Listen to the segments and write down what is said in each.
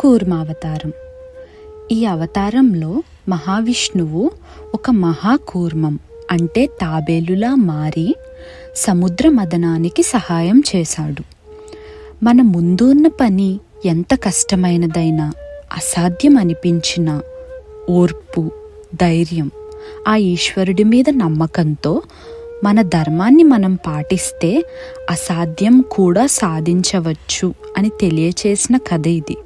కూర్మావతారం. ఈ అవతారంలో మహావిష్ణువు ఒక మహాకూర్మం అంటే తాబేలులా మారి సముద్ర మదనానికి సహాయం చేశాడు. మన ముందున్న పని ఎంత కష్టమైనదైనా అసాధ్యం అనిపించిన ఓర్పు ధైర్యం ఆ ఈశ్వరుడి మీద నమ్మకంతో మన ధర్మాన్ని మనం పాటిస్తే అసాధ్యం కూడా సాధించవచ్చు అని తెలియచేసిన కథ ఇది.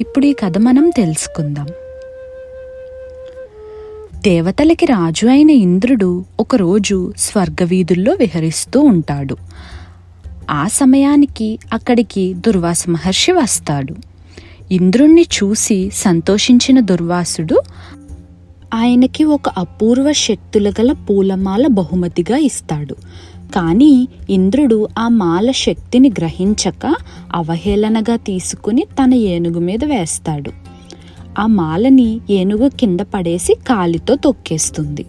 ఇప్పుడు ఈ కథ మనం తెలుసుకుందాం. దేవతలకి రాజు అయిన ఇంద్రుడు ఒకరోజు స్వర్గవీధుల్లో విహరిస్తూ ఉంటాడు. ఆ సమయానికి అక్కడికి దుర్వాస మహర్షి వస్తాడు. ఇంద్రుణ్ణి చూసి సంతోషించిన దుర్వాసుడు ఆయనకి ఒక అపూర్వ శక్తుల గల పూలమాల బహుమతిగా ఇస్తాడు. కానీ ఇంద్రుడు ఆ మాల శక్తిని గ్రహించక అవహేళనగా తీసుకుని తన ఏనుగు మీద వేస్తాడు. ఆ మాలని ఏనుగు కింద పడేసి కాలితో తొక్కేస్తుంది.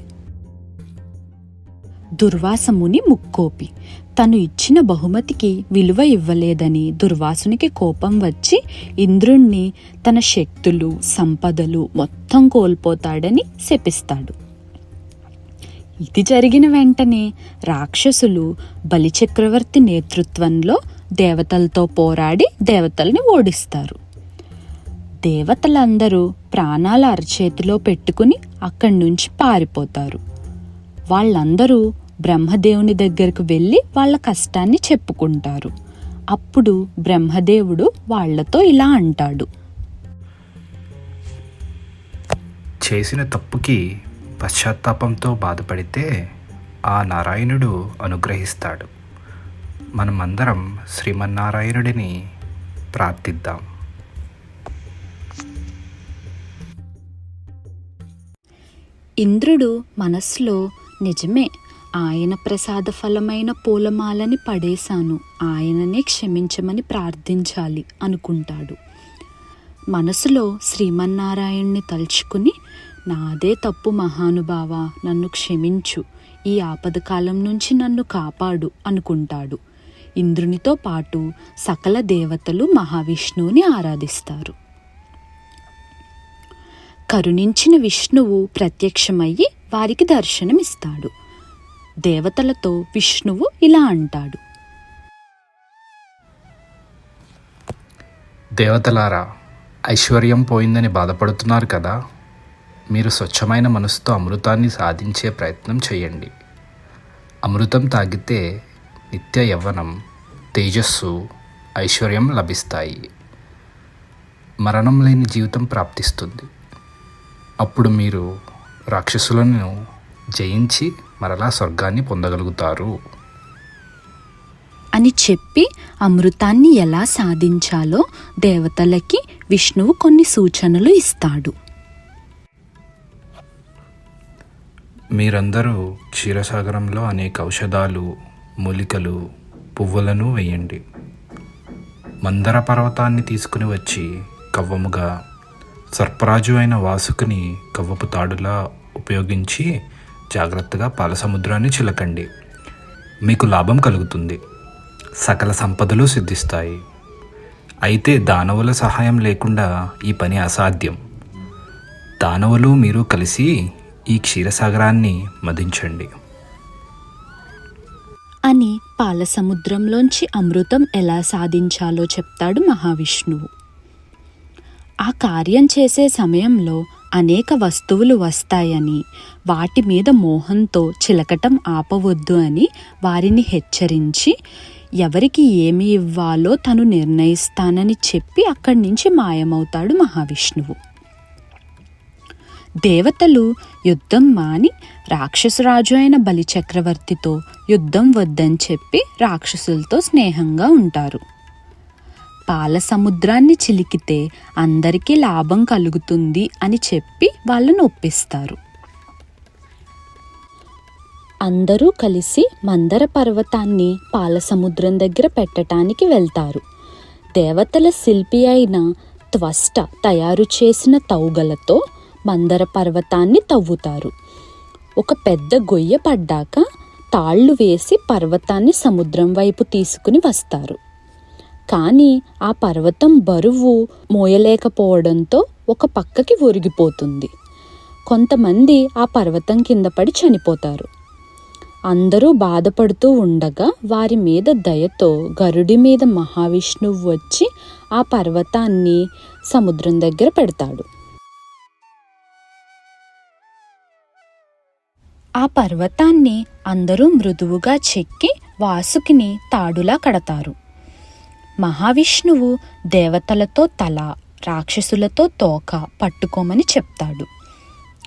దుర్వాసముని ముక్కోపి. తను ఇచ్చిన బహుమతికి విలువ ఇవ్వలేదని దుర్వాసునికి కోపం వచ్చి ఇంద్రుణ్ణి తన శక్తులు సంపదలు మొత్తం కోల్పోతాడని శపిస్తాడు. ఇది జరిగిన వెంటనే రాక్షసులు బలిచక్రవర్తి నేతృత్వంలో దేవతలతో పోరాడి దేవతల్ని ఓడిస్తారు. దేవతలందరూ ప్రాణాల అరచేతిలో పెట్టుకుని అక్కడి నుంచి పారిపోతారు. వాళ్ళందరూ బ్రహ్మదేవుని దగ్గరకు వెళ్ళి వాళ్ళ కష్టాన్ని చెప్పుకుంటారు. అప్పుడు బ్రహ్మదేవుడు వాళ్ళతో ఇలా అంటాడు. చేసిన తప్పుకి పశ్చాత్తాపంతో బాధపడితే ఆ నారాయణుడు అనుగ్రహిస్తాడు. మనమందరం శ్రీమన్నారాయణుడిని ప్రార్థిద్దాం. ఇంద్రుడు మనస్సులో నిజమే ఆయన ప్రసాద ఫలమైన పూలమాలని పడేశాను ఆయననే క్షమించమని ప్రార్థించాలి అనుకుంటాడు. మనసులో శ్రీమన్నారాయణ్ణి తలుచుకుని నాదే తప్పు మహానుభావ నన్ను క్షమించు. ఈ ఆపద కాలం నుంచి నన్ను కాపాడు అనుకుంటాడు. ఇంద్రునితో పాటు సకల దేవతలు మహావిష్ణువుని ఆరాధిస్తారు. కరుణించిన విష్ణువు ప్రత్యక్షమయ్యి వారికి దర్శనమిస్తాడు. దేవతలతో విష్ణువు ఇలా అంటాడు. దేవతలారా ఐశ్వర్యం పోయిందని బాధపడుతున్నారు కదా? మీరు స్వచ్ఛమైన మనసుతో అమృతాన్ని సాధించే ప్రయత్నం చేయండి. అమృతం తాగితే నిత్య యవ్వనం తేజస్సు ఐశ్వర్యం లభిస్తాయి. మరణం లేని జీవితం ప్రాప్తిస్తుంది. అప్పుడు మీరు రాక్షసులను జయించి మరలా స్వర్గాన్ని పొందగలుగుతారు. అని చెప్పి అమృతాన్ని ఎలా సాధించాలో దేవతలకి విష్ణువు కొన్ని సూచనలు ఇస్తాడు. మీరందరూ క్షీరసాగరంలో అనేక ఔషధాలు మూలికలు పువ్వులను వేయండి. మందర పర్వతాన్ని తీసుకుని వచ్చి కవ్వముగా సర్పరాజు అయిన వాసుకుని కవ్వపు తాడులా ఉపయోగించి జాగ్రత్తగా పాలసముద్రాన్ని చిలకండి. మీకు లాభం కలుగుతుంది. సకల సంపదలు సిద్ధిస్తాయి. అయితే దానవుల సహాయం లేకుండా ఈ పని అసాధ్యం. దానవులు మీరు కలిసి ఈ క్షీరసాగరాన్ని మదించండి. అని పాల సముద్రంలోంచి అమృతం ఎలా సాధించాలో చెప్తాడు మహావిష్ణువు. ఆ కార్యం చేసే సమయంలో అనేక వస్తువులు వస్తాయని వాటి మీద మోహంతో చిలకటం ఆపవద్దు అని వారిని హెచ్చరించి ఎవరికి ఏమి ఇవ్వాలో తను నిర్ణయిస్తానని చెప్పి అక్కడి నుంచి మాయమవుతాడు మహావిష్ణువు. దేవతలు యుద్ధం మాని రాక్షసురాజు అయిన బలిచక్రవర్తితో యుద్ధం వద్దని చెప్పి రాక్షసులతో స్నేహంగా ఉంటారు. పాల సముద్రాన్ని చిలికితే అందరికీ లాభం కలుగుతుంది అని చెప్పి వాళ్ళను ఒప్పిస్తారు. అందరూ కలిసి మందర పర్వతాన్ని పాల సముద్రం దగ్గర పెట్టటానికి వెళ్తారు. దేవతల శిల్పి అయిన త్వష్ట తయారు చేసిన తౌగలతో మందర పర్వతాన్ని తవ్వుతారు. ఒక పెద్ద గొయ్య పడ్డాక తాళ్ళు వేసి పర్వతాన్ని సముద్రం వైపు తీసుకుని వస్తారు. కానీ ఆ పర్వతం బరువు మోయలేకపోవడంతో ఒక పక్కకి ఒరిగిపోతుంది. కొంతమంది ఆ పర్వతం కింద పడి చనిపోతారు. అందరూ బాధపడుతూ ఉండగా వారి మీద దయతో గరుడి మీద మహావిష్ణువు వచ్చి ఆ పర్వతాన్ని సముద్రం దగ్గర పెడతాడు. ఆ పర్వతాన్ని అందరూ మృదువుగా చెక్కి వాసుకిని తాడులా కడతారు. మహావిష్ణువు దేవతలతో తల రాక్షసులతో తోక పట్టుకోమని చెప్తాడు.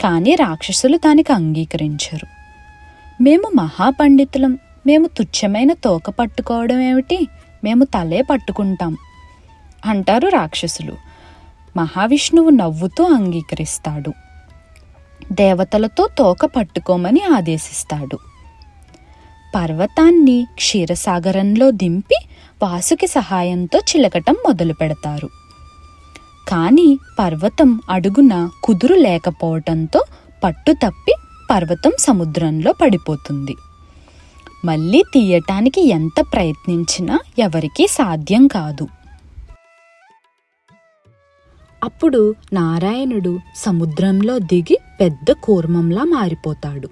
కానీ రాక్షసులు దానికి అంగీకరించరు. మేము మహాపండితులం. మేము తుచ్చమైన తోక పట్టుకోవడం ఏమిటి? మేము తలే పట్టుకుంటాం అంటారు రాక్షసులు. మహావిష్ణువు నవ్వుతూ అంగీకరిస్తాడు. దేవతలతో తోక పట్టుకోమని ఆదేశిస్తాడు. పర్వతాన్ని క్షీరసాగరంలో దింపి వాసుకి సహాయంతో చిలకటం మొదలు పెడతారు. కానీ పర్వతం అడుగున కుదురు లేకపోవటంతో పట్టు తప్పి పర్వతం సముద్రంలో పడిపోతుంది. మళ్ళీ తీయటానికి ఎంత ప్రయత్నించినా ఎవరికీ సాధ్యం కాదు. అప్పుడు నారాయణుడు సముద్రంలో దిగి పెద్ద కూర్మంలా మారిపోతాడు.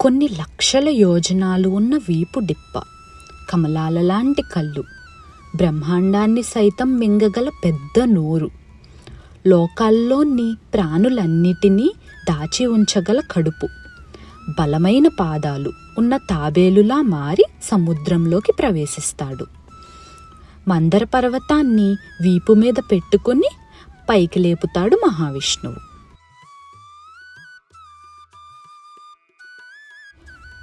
కొన్ని లక్షల యోజనాలు ఉన్న వీపు డిప్ప కమలాల లాంటి కళ్ళు బ్రహ్మాండాన్ని సైతం మింగగల పెద్ద నోరు. లోకాల్లోని ప్రాణులన్నిటినీ దాచి ఉంచగల కడుపు బలమైన పాదాలు ఉన్న తాబేలులా మారి సముద్రంలోకి ప్రవేశిస్తాడు. మందర పర్వతాన్ని వీపు మీద పెట్టుకుని పైకి లేపుతాడు మహావిష్ణువు.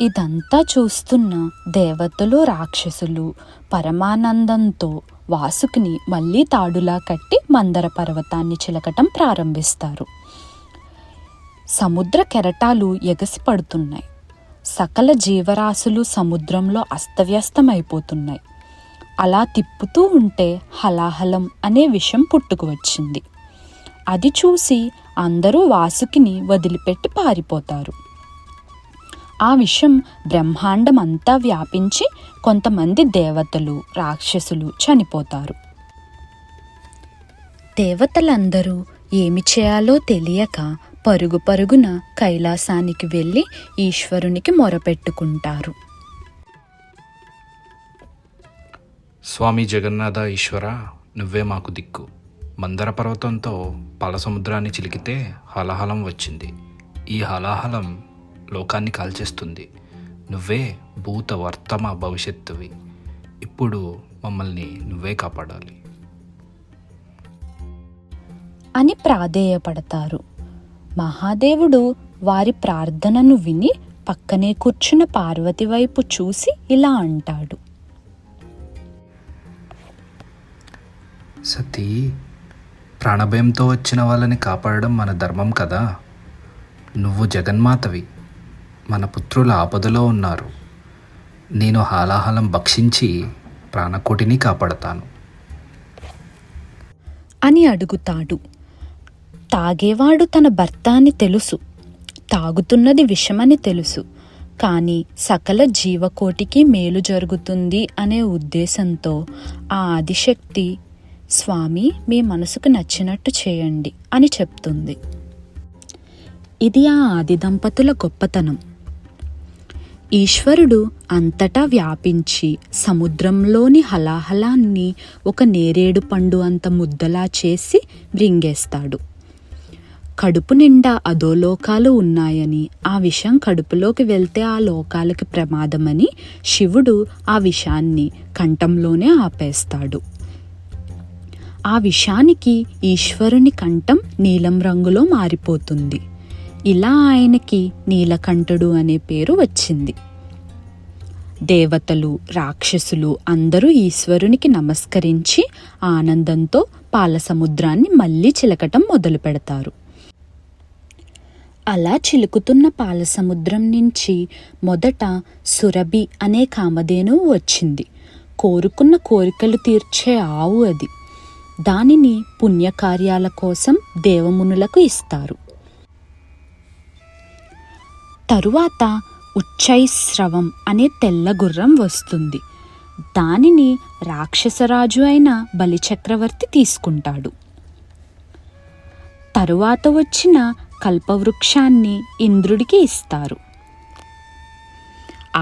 ఇదంతా చూస్తున్న దేవతలు రాక్షసులు పరమానందంతో వాసుకిని మళ్ళీ తాడులా కట్టి మందర పర్వతాన్ని చిలకటం ప్రారంభిస్తారు. సముద్ర కెరటాలు ఎగసి పడుతున్నాయి. సకల జీవరాశులు సముద్రంలో అస్తవ్యస్తమైపోతున్నాయి. అలా తిప్పుతూ ఉంటే హలాహలం అనే విషం పుట్టుకు వచ్చింది. అది చూసి అందరూ వాసుకిని వదిలిపెట్టి పారిపోతారు. ఆ విషం బ్రహ్మాండమంతా వ్యాపించి కొంతమంది దేవతలు రాక్షసులు చనిపోతారు. దేవతలందరూ ఏమి చేయాలో తెలియక పరుగు పరుగున కైలాసానికి వెళ్ళి ఈశ్వరునికి మొరపెట్టుకుంటారు. స్వామి జగన్నాథ ఈశ్వర నువ్వే మాకు దిక్కు. మందర పర్వతంతో పాల సముద్రాన్ని చిలికితే హలాహలం వచ్చింది. ఈ హలాహలం లోకాన్ని కాల్చేస్తుంది. నువ్వే భూత వర్తమ భవిష్యత్తువి. ఇప్పుడు మమ్మల్ని నువ్వే కాపాడాలి. అని ప్రాధేయపడతారు. మహాదేవుడు వారి ప్రార్థనను విని పక్కనే కూర్చున్న పార్వతి వైపు చూసి ఇలా అంటాడు. సతీ ప్రాణభయంతో వచ్చిన వాళ్ళని కాపాడడం మన ధర్మం కదా. నువ్వు జగన్మాతవి. మన పుత్రుల ఆపదలో ఉన్నారు. నేను హాలాహలం భక్షించి ప్రాణకోటిని కాపాడతాను. అని అడుగుతాడు. తాగేవాడు తన భర్త అని తెలుసు. తాగుతున్నది విషమని తెలుసు. కానీ సకల జీవకోటికి మేలు జరుగుతుంది అనే ఉద్దేశంతో ఆ ఆదిశక్తి స్వామి మీ మనసుకు నచ్చినట్టు చేయండి అని చెప్తుంది. ఇది ఆ ఆది దంపతుల గొప్పతనం. ఈశ్వరుడు అంతటా వ్యాపించి సముద్రంలోని హలాహలాన్ని ఒక నేరేడు పండు అంత ముద్దలా చేసి బ్రింగేస్తాడు కడుపు నిండా అధోలోకాలు ఉన్నాయని ఆ విషం కడుపులోకి వెళ్తే ఆ లోకాలకి ప్రమాదమని శివుడు ఆ విషాన్ని కంఠంలోనే ఆపేస్తాడు. ఆ విషానికి ఈశ్వరుని కంఠం నీలం రంగులో మారిపోతుంది. ఇలా ఆయనకి నీలకంఠుడు అనే పేరు వచ్చింది. దేవతలు రాక్షసులు అందరూ ఈశ్వరునికి నమస్కరించి ఆనందంతో పాలసముద్రాన్ని మళ్ళీ చిలకటం మొదలు పెడతారు. అలా చిలుకుతున్న పాలసముద్రం నుంచి మొదట సురభి అనే కామధేనువు వచ్చింది. కోరుకున్న కోరికలు తీర్చే ఆవు అది. దానిని పుణ్యకార్యాల కోసం దేవమునులకు ఇస్తారు. తరువాత ఉచ్చైస్రవం అనే తెల్ల గుర్రం వస్తుంది. దానిని రాక్షసరాజు అయిన బలిచక్రవర్తి తీసుకుంటాడు. తరువాత వచ్చిన కల్పవృక్షాన్ని ఇంద్రుడికి ఇస్తారు.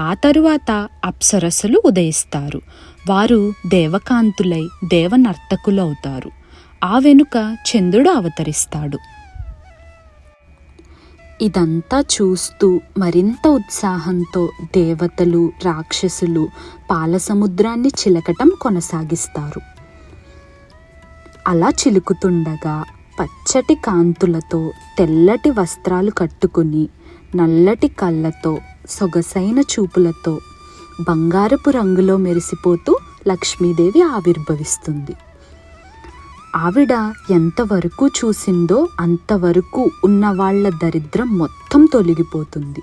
ఆ తరువాత అప్సరసలు ఉదయిస్తారు. వారు దేవకాంతులై దేవనర్తకులవుతారు. ఆ వెనుక చంద్రుడు అవతరిస్తాడు. ఇదంతా చూస్తూ మరింత ఉత్సాహంతో దేవతలు రాక్షసులు పాలసముద్రాన్ని చిలకటం కొనసాగిస్తారు. అలా చిలుకుతుండగా పచ్చటి కాంతులతో తెల్లటి వస్త్రాలు కట్టుకుని నల్లటి కళ్ళతో సొగసైన చూపులతో బంగారపు రంగులో మెరిసిపోతూ లక్ష్మీదేవి ఆవిర్భవిస్తుంది. ఆవిడ ఎంతవరకు చూసిందో అంతవరకు ఉన్న వాళ్ళ దరిద్రం మొత్తం తొలగిపోతుంది.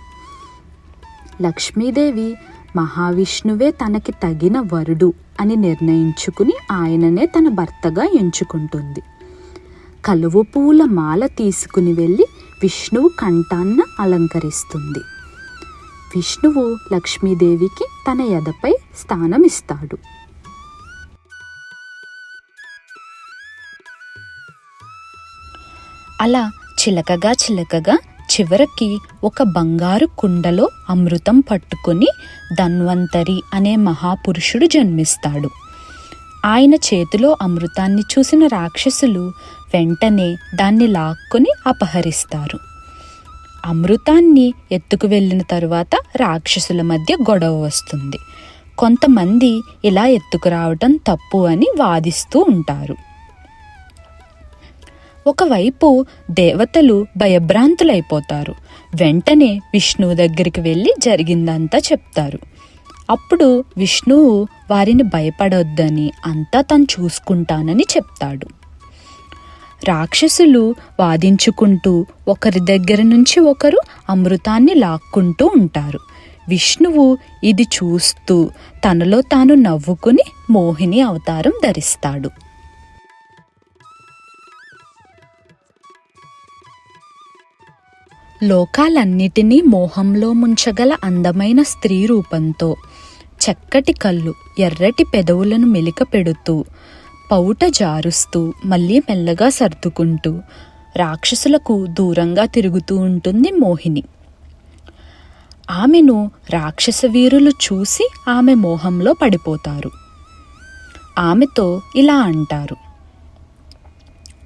లక్ష్మీదేవి మహావిష్ణువే తనకి తగిన వరుడు అని నిర్ణయించుకుని ఆయననే తన భర్తగా ఎంచుకుంటుంది. కలువ పూల మాల తీసుకుని వెళ్ళి విష్ణువు కంఠాన్న అలంకరిస్తుంది. విష్ణువు లక్ష్మీదేవికి తన ఎదపై స్థానం ఇస్తాడు అలా చిలకగా చిలకగా చివరికి ఒక బంగారు కుండలో అమృతం పట్టుకొని ధన్వంతరి అనే మహాపురుషుడు జన్మిస్తాడు. ఆయన చేతిలో అమృతాన్ని చూసిన రాక్షసులు వెంటనే దాన్ని లాక్కొని అపహరిస్తారు. అమృతాన్ని ఎత్తుకు వెళ్ళిన తరువాత రాక్షసుల మధ్య గొడవ వస్తుంది. కొంతమంది ఇలా ఎత్తుకురావటం తప్పు అని వాదిస్తూ ఉంటారు. ఒకవైపు దేవతలు భయభ్రాంతులైపోతారు. వెంటనే విష్ణువు దగ్గరికి వెళ్ళి జరిగిందంతా చెప్తారు. అప్పుడు విష్ణువు వారిని భయపడొద్దని అంతా తను చూసుకుంటానని చెప్తాడు. రాక్షసులు వాదించుకుంటూ ఒకరి దగ్గర నుంచి ఒకరు అమృతాన్ని లాక్కుంటూ ఉంటారు. విష్ణువు ఇది చూస్తూ తనలో తాను నవ్వుకుని మోహిని అవతారం ధరిస్తాడు. లోకాలన్నిటినీ మోహంలో ముంచగల అందమైన స్త్రీ రూపంతో చక్కటి కళ్ళు ఎర్రటి పెదవులను మెలిక పెడుతూ పౌట జారుస్తూ మళ్ళీ మెల్లగా సర్దుకుంటూ రాక్షసులకు దూరంగా తిరుగుతూ ఉంటుంది మోహిని. ఆమెను రాక్షస వీరులు చూసి ఆమె మోహంలో పడిపోతారు. ఆమెతో ఇలా అంటారు.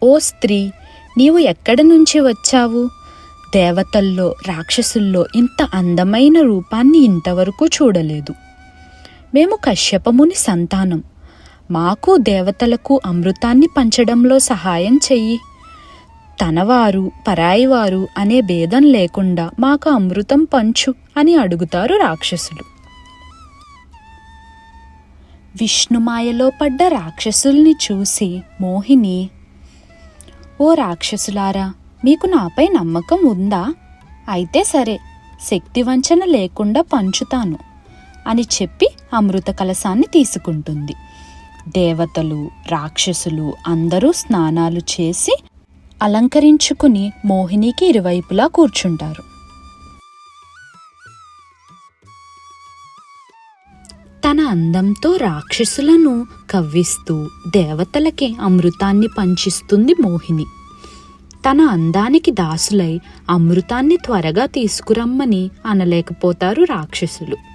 ఓ స్త్రీ నీవు ఎక్కడి నుంచి వచ్చావు? దేవతల్లో రాక్షసుల్లో ఇంత అందమైన రూపాన్ని ఇంతవరకు చూడలేదు. మేము కశ్యపముని సంతానం. మాకు దేవతలకు అమృతాన్ని పంచడంలో సహాయం చెయ్యి. తనవారు పరాయివారు అనే భేదం లేకుండా మాకు అమృతం పంచు అని అడుగుతారు రాక్షసులు. విష్ణుమాయలో పడ్డ రాక్షసుల్ని చూసి మోహిని ఓ రాక్షసులారా మీకు నాపై నమ్మకం ఉందా? అయితే సరే శక్తి వంచన లేకుండా పంచుతాను అని చెప్పి అమృత కలశాన్ని తీసుకుంటుంది. దేవతలు రాక్షసులు అందరూ స్నానాలు చేసి అలంకరించుకుని మోహినికి ఇరువైపులా కూర్చుంటారు. తన అందంతో రాక్షసులను కవ్విస్తూ దేవతలకి అమృతాన్ని పంచిస్తుంది మోహిని. తన అందానికి దాసులై అమృతాన్ని త్వరగా తీసుకురమ్మని అనలేకపోతారు రాక్షసులు.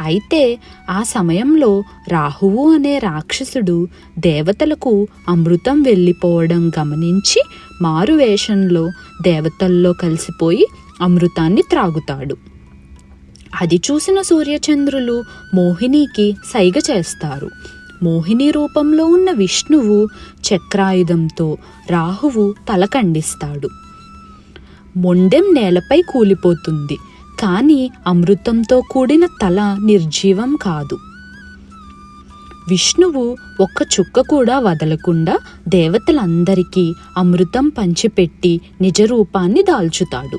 అయితే ఆ సమయంలో రాహువు అనే రాక్షసుడు దేవతలకు అమృతం వెళ్ళిపోవడం గమనించి మారువేషంలో దేవతల్లో కలిసిపోయి అమృతాన్ని త్రాగుతాడు. అది చూసిన సూర్యచంద్రులు మోహినికి సైగ చేస్తారు. మోహిని రూపంలో ఉన్న విష్ణువు చక్రాయుధంతో రాహువు తల ఖండిస్తాడు. మొండెం నేలపై కూలిపోతుంది. కానీ అమృతంతో కూడిన తల నిర్జీవం కాదు. విష్ణువు ఒక్క చుక్క కూడా వదలకుండా దేవతలందరికీ అమృతం పంచిపెట్టి నిజ రూపాన్ని దాల్చుతాడు.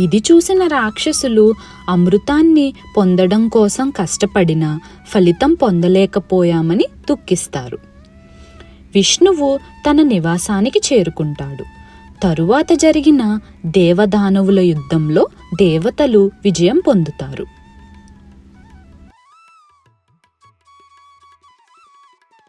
ఇది చూసిన రాక్షసులు అమృతాన్ని పొందడం కోసం కష్టపడినా ఫలితం పొందలేకపోయామని దుఃఖిస్తారు. విష్ణువు తన నివాసానికి చేరుకుంటాడు. తరువాత జరిగిన దేవదానవుల యుద్ధంలో దేవతలు విజయం పొందుతారు.